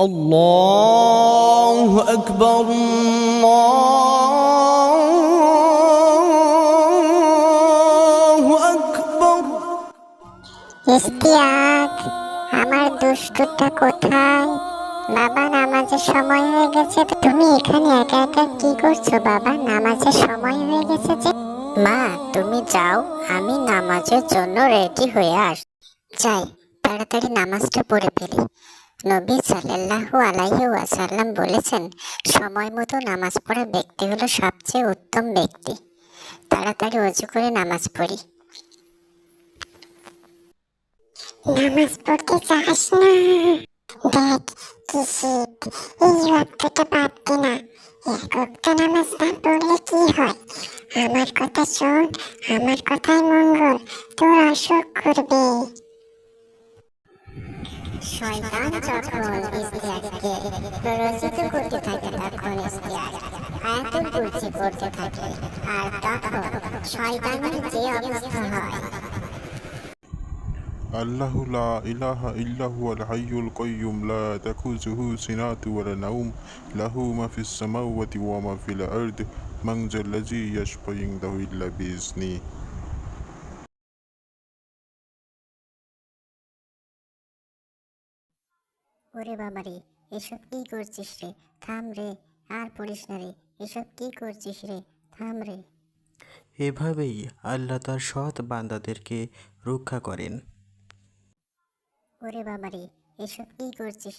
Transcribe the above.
الله أكبر الله أكبر ইস্তিয়াক আমার দুষ্টুটা কোথায় বাবা নামাজের সময় হয়ে গেছে তুমি এখানে একা একা কি করছো বাবা নামাজের সময় হয়ে গেছে যে মা তুমি যাও আমি নামাজের জন্য রেডি হয়ে আস যাই তাড়াতাড়ি নামাজটা পড়ে ফেলি নবী সাল্লাল্লাহু আলাইহি ওয়াসাল্লাম বলেছেন, সময় মতো নামাজ পড়া ব্যক্তি হলো সবচেয়ে উত্তম ব্যক্তি। তাড়াতাড়ি অজু করে নামাজ পড়ি। নামাজ পড়তে চাস না? দেখ কি শীত, এই রক্তটা না। এক রক্ত পড়লে কি হয়? আমার কথা শোন, আমার কথাই মঙ্গল, তোর অসুখ করবে শয়তান যখন ইস্তিয়াককে প্ররোচিত করতে থাকে তখন ইস্তিয়াক আয়াতুল কুরসি পড়তে থাকে আর তখন শয়তানের যে অবস্থা হয় الله لا إله إلا هو الحي القيوم لا تأخذه سنة ولا نوم له ما في السماوات وما في الأرض من ذا الذي يشفع عنده إلا بإذنه ওরে বাবা রে এসব কি করছিস রে? থাম রে আর পড়িস না রে। এসব কি করছিস রে? থাম রে। এভাবেই আল্লাহ তার সৎ বান্দাদেরকে রক্ষা করেন। ওরে বাবা রে এসব কি করছিস